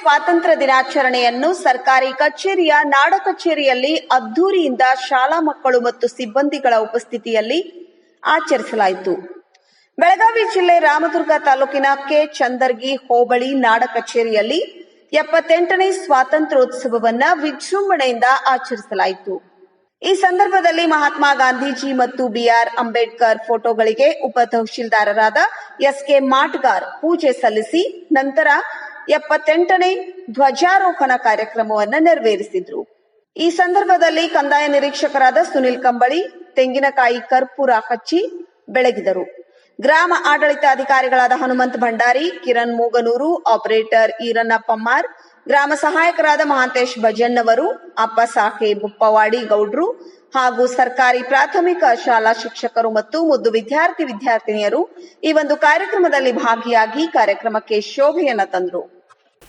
ಸ್ವಾತಂತ್ರ್ಯ ದಿನಾಚರಣೆಯನ್ನು ಸರ್ಕಾರಿ ಕಚೇರಿಯ ನಾಡ ಕಚೇರಿಯಲ್ಲಿ ಅದ್ದೂರಿಯಿಂದ ಶಾಲಾ ಮಕ್ಕಳು ಮತ್ತು ಸಿಬ್ಬಂದಿಗಳ ಉಪಸ್ಥಿತಿಯಲ್ಲಿ ಆಚರಿಸಲಾಯಿತು. ಬೆಳಗಾವಿ ಜಿಲ್ಲೆ ರಾಮದುರ್ಗ ತಾಲೂಕಿನ ಕೆ. ಚಂದರ್ಗಿ ಹೋಬಳಿ ನಾಡ ಕಚೇರಿಯಲ್ಲಿ ಎಪ್ಪತ್ತೆಂಟನೇ ಸ್ವಾತಂತ್ರ್ಯೋತ್ಸವವನ್ನ ವಿಜೃಂಭಣೆಯಿಂದ ಆಚರಿಸಲಾಯಿತು. ಈ ಸಂದರ್ಭದಲ್ಲಿ ಮಹಾತ್ಮ ಗಾಂಧೀಜಿ ಮತ್ತು ಬಿಆರ್ ಅಂಬೇಡ್ಕರ್ ಫೋಟೋಗಳಿಗೆ ಉಪ ತಹಶೀಲ್ದಾರರಾದ ಎಸ್ಕೆ ಮಾಟ್ಗಾರ್ ಪೂಜೆ ಸಲ್ಲಿಸಿ ನಂತರ ಎಪ್ಪತ್ತೆಂಟನೇ ಧ್ವಜಾರೋಹಣ ಕಾರ್ಯಕ್ರಮವನ್ನು ನೆರವೇರಿಸಿದ್ರು. ಈ ಸಂದರ್ಭದಲ್ಲಿ ಕಂದಾಯ ನಿರೀಕ್ಷಕರಾದ ಸುನಿಲ್ ಕಂಬಳಿ, ತೆಂಗಿನಕಾಯಿ ಕರ್ಪೂರ ಹಚ್ಚಿ ಬೆಳಗಿದರು. ಗ್ರಾಮ ಆಡಳಿತಾಧಿಕಾರಿಗಳಾದ ಹನುಮಂತ್ ಭಂಡಾರಿ, ಕಿರಣ್ ಮೂಗನೂರು, ಆಪರೇಟರ್ ಈರಣ್ಣ ಪಮ್ಮಾರ್ ಗ್ರಾಮ ಸಹಾಯಕರಾದ ಮಹಾಂತೇಶ್ ಭಜನ್ನವರು, ಅಪ್ಪ ಸಾಹೇಬ್ ಪವಾಡಿ ಗೌಡ್ರು ಹಾಗೂ ಸರ್ಕಾರಿ ಪ್ರಾಥಮಿಕ ಶಾಲಾ ಶಿಕ್ಷಕರು ಮತ್ತು ಮುದ್ದು ವಿದ್ಯಾರ್ಥಿ ವಿದ್ಯಾರ್ಥಿನಿಯರು ಈ ಒಂದು ಕಾರ್ಯಕ್ರಮದಲ್ಲಿ ಭಾಗಿಯಾಗಿ ಕಾರ್ಯಕ್ರಮಕ್ಕೆ ಶೋಭೆಯನ್ನ ತಂದರು.